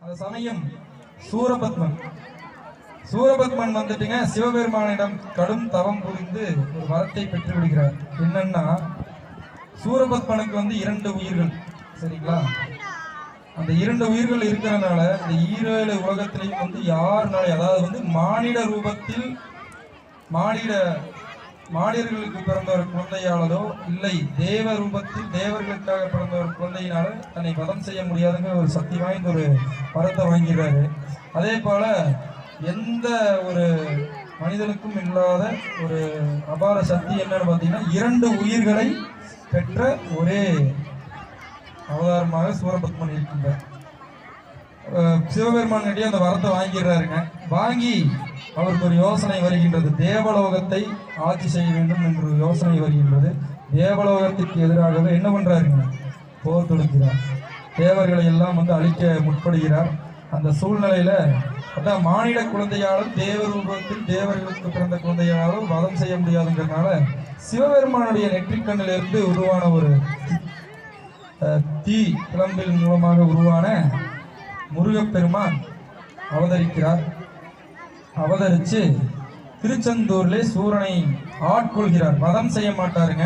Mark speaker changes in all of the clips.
Speaker 1: அந்த சமயம் சூரபத்மன். சூரபத்மன் வந்துட்டுங்க சிவபெருமானிடம் கடும் தவம் புரிந்து ஒரு வரத்தை பெற்று விடுகிறார் என்னன்னா சூரபத்மனுக்கு வந்து இரண்டு உயிர்கள் சரிங்களா? அந்த இரண்டு உயிர்கள் இருக்கிறதுனால இந்த ஈரேழு உலகத்திலையும் வந்து யாருனால அதாவது வந்து மானிட ரூபத்தில் மானிட மானிடர்களுக்கு பிறந்த ஒரு குழந்தையாலதோ இல்லை தேவ ரூபத்தில் தேவர்களுக்காக பிறந்த ஒரு குழந்தையினால தன்னை வதம் செய்ய முடியாதுங்கிற ஒரு சக்தி வாய்ந்த ஒரு வரத்தை வாங்கிறாரு அதே போல எந்த ஒரு மனிதனுக்கும் இல்லாத ஒரு அபார சக்தி என்னன்னு பார்த்தீங்கன்னா இரண்டு உயிர்களை பெற்ற ஒரே அவதாரமாக சூரபத்மன் இருக்கின்றார். சிவபெருமான் அந்த வரத்தை வாங்கிடுறாருங்க. வாங்கி அவருக்கு ஒரு யோசனை வருகின்றது. தேவலோகத்தை ஆட்சி செய்ய வேண்டும் என்று ஒரு யோசனை வருகின்றது. தேவலோகத்திற்கு எதிராகவே என்ன பண்ணுறாருங்க போர் தொடுக்கிறார். தேவர்களை எல்லாம் வந்து அழிக்க முற்படுகிறார். அந்த சூழ்நிலையில் அதான் மானிட குழந்தையாலும் தேவ ரூபத்தில் தேவர்களுக்கு பிறந்த குழந்தையாலும் வதம் செய்ய முடியாதுங்கிறதுனால சிவபெருமானுடைய நெற்றிக்கண்ணிலிருந்து உருவான ஒரு தீ கிளம்பின் மூலமாக உருவான முருகப்பெருமான் அவதரிக்கிறார். அவதரித்து திருச்செந்தூரிலே சூரனை ஆட்கொள்கிறார். வதம் செய்ய மாட்டாருங்க.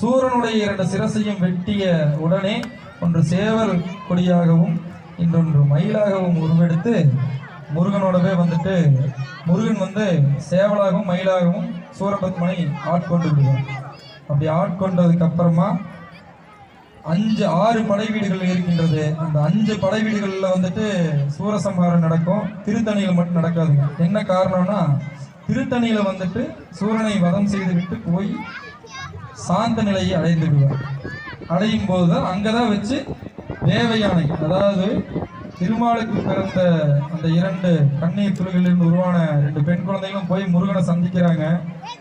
Speaker 1: சூரனுடைய இரண்டு சிரசையும் வெட்டிய உடனே ஒன்று சேவல் கொடியாகவும் இன்னொன்று மயிலாகவும் உருவெடுத்து முருகனோடவே வந்துட்டு முருகன் வந்து சேவலாகவும் மயிலாகவும் சூரபத்மனை ஆட்கொண்டு விடுவார் அப்படி ஆட்கொண்டதுக்கு அப்புறமா அஞ்சு ஆறு படை வீடுகள் இருக்கின்றது. அந்த அஞ்சு படை வீடுகளில் வந்துட்டு சூரசம்ஹாரம் நடக்கும். திருத்தணியில் மட்டும் நடக்காதுங்க. என்ன காரணம்னா திருத்தணியில் வந்துட்டு சூரனை வதம் செய்து விட்டு போய் சாந்த நிலையை அடைந்து விடுவார் அடையும் அங்கே தான் வச்சு தேவயானை அதாவது திருமாலுக்கு பிறந்த அந்த இரண்டு கண்ணீர் துளிகளிலிருந்து உருவான ரெண்டு பெண் குழந்தைகளும் போய் முருகனை சந்திக்கிறாங்க.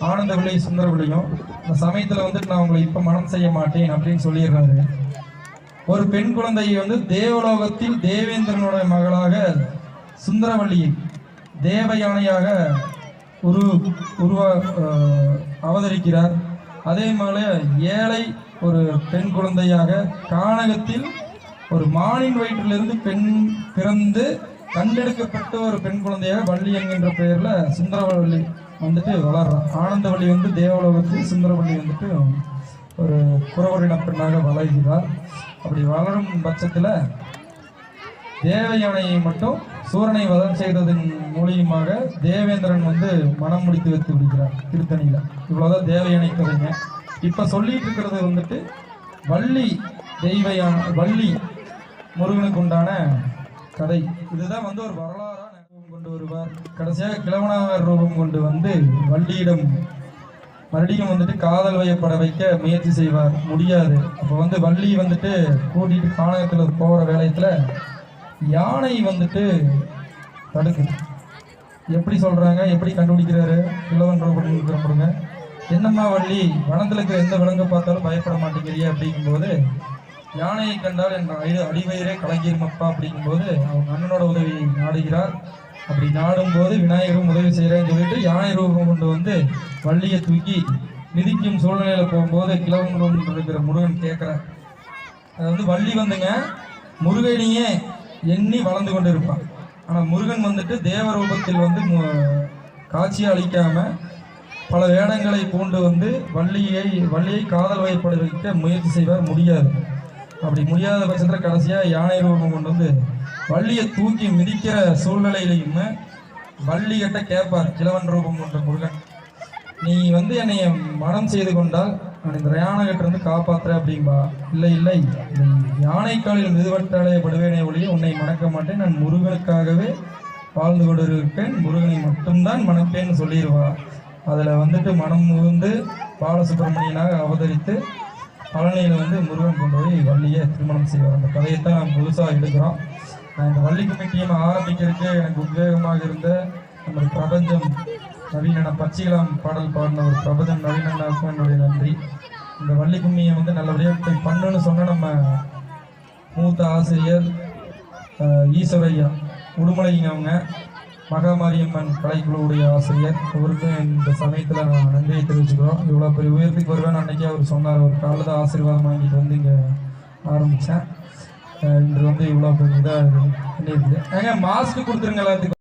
Speaker 1: ஆனந்த விலை சுந்தர விலையும் அந்த சமயத்தில் வந்துட்டு நான் உங்களை இப்போ மனம் செய்ய மாட்டேன் அப்படின்னு சொல்லிடுறாரு. ஒரு பெண் குழந்தையை வந்து தேவலோகத்தில் தேவேந்திரனுடைய மகளாக சுந்தரவள்ளி தேவ யானையாக உரு உருவா அவதரிக்கிறார். அதே போல ஏழை ஒரு பெண் குழந்தையாக கானகத்தில் ஒரு மானின் வயிற்றிலிருந்து பெண் பிறந்து கண்டெடுக்கப்பட்ட ஒரு பெண் குழந்தையாக வள்ளி என்கின்ற பெயர்ல சுந்தரவள்ளி வந்துட்டு வளர்றான். ஆனந்தவள்ளி வந்து தேவலோகத்தில் சுந்தரவள்ளி வந்துட்டு ஒரு குறவரின பெண்ணாக வளர்கிறார். அப்படி வளரும் பட்சத்துல தேவயானையை மட்டும் சூரனை வதம் செய்ததன் மூலியமாக தேவேந்திரன் வந்து மனம் முடித்து வைத்து விடுகிறார் திருத்தணியில. இவ்வளவுதான் தேவயானை கதைங்க. இப்ப சொல்லிட்டு இருக்கிறது வந்துட்டு வள்ளி தெய்வயான வள்ளி முருகனுக்கு உண்டான கதை. இதுதான் வந்து ஒரு வரலாறாக ரூபம் கொண்டு வருவார். கடைசியாக கிழவனாக ரூபம் கொண்டு வந்து வள்ளியிடம் மறுபடியும் வந்துட்டு காதல் வயப்பட வைக்க முயற்சி செய்வார். முடியாது. அப்போ வந்து வள்ளி வந்துட்டு கூட்டிட்டு காணகத்தில் போகிற வேலையத்தில் யானை வந்துட்டு தடுக்கு எப்படி சொல்கிறாங்க எப்படி கண்டுபிடிக்கிறாரு? கிழவன் ரூபம் கொடுங்க என்னம்மா வள்ளி? வனத்துல இருக்கிற எந்த விலங்கை பார்த்தாலும் பயப்பட மாட்டேங்கிறியே அப்படிங்கும்போது யானையை கண்டால் என் அடி அடிவயிறே கலங்கிருமப்பா அப்படிங்கும்போது அவங்க அண்ணனோட உதவி நாடுகிறார். அப்படி நாடும் போது விநாயகரும் உதவி செய்கிறேன்னு சொல்லிட்டு யானை ரூபம் கொண்டு வந்து வள்ளியை தூக்கி மிதிக்கும் சூழ்நிலையில போகும்போது கிழவன் இருக்கிற முருகன் கேட்கிறார். அது வந்து வள்ளி வந்துங்க முருகனையே எண்ணி வளர்ந்து கொண்டு இருப்பான் ஆனால் முருகன் வந்துட்டு தேவ ரூபத்தில் வந்து மு- காட்சி அளிக்காம பல வேடங்களை பூண்டு வந்து வள்ளியை வள்ளியை காதல் வயப்பட வைக்க முயற்சி செய்வார் முடியாது. அப்படி முடியாத பட்சத்தில் கடைசியாக யானை ரூபம் கொண்டு வந்து வள்ளியை தூக்கி மிதிக்கிற சூழ்நிலையிலையும் வள்ளி கிட்ட கேட்பார் கிழவன் ரூபம் கொண்ட முருகன் நீ வந்து என்னை மனம் செய்து கொண்டால் நான் இந்த யானைகிட்ட இருந்து காப்பாற்றுற அப்படிம்பா இல்லை இல்லை யானைக்காலில் மிதுவட்டாலே படுவேனே ஒழிய உன்னை மணக்க மாட்டேன். நான் முருகனுக்காகவே வாழ்ந்து கொண்டிருப்பேன் முருகனை மட்டும்தான் மணப்பேன்னு சொல்லிடுவா. அதில் வந்துட்டு மனம் முகுந்து பாலசுப்ரமணியனாக அவதரித்து பழனியில் வந்து முருகன் கொண்டு போய் வள்ளியை திருமணம் செய்வார். அந்த கதையை தான் புதுசாக முழுசாக எடுக்கிறோம். நான் இந்த வள்ளி கமிட்டியை ஆரம்பிக்கிறதுக்கு எனக்கு உத்வேகமாக இருந்த நம்ம பிரபஞ்சம் நவீன பச்சிகலாம் பாடல் பாடின ஒரு பிரபஞ்சம் நவீனனாருக்கும் என்னுடைய நன்றி. இந்த வள்ளி கும்மியை வந்து நல்லபடியாக போய் பண்ணுன்னு சொன்ன நம்ம மூத்த ஆசிரியர் ஈஸ்வரையா உடுமலைங்க அவங்க. மகாமாரியம்மன் கலைக்குழுவுடைய ஆசிரியர். அவருக்கும் இந்த சமயத்தில் நான் நன்றியை தெரிவிச்சுக்கிறோம். இவ்வளோ பெரிய உயர்த்துக்கு வருவேன் அன்றைக்கே அவர் சொன்னார். ஒரு காலையில் தான் ஆசீர்வாதம் வாங்கிட்டு வந்து இங்கே ஆரம்பித்தேன் இன்று வந்து இவ்வளோ பெரிய இதாக பண்ணிருக்கு ஏங்க மாஸ்க் கொடுத்துருங்க எல்லாத்துக்கும்.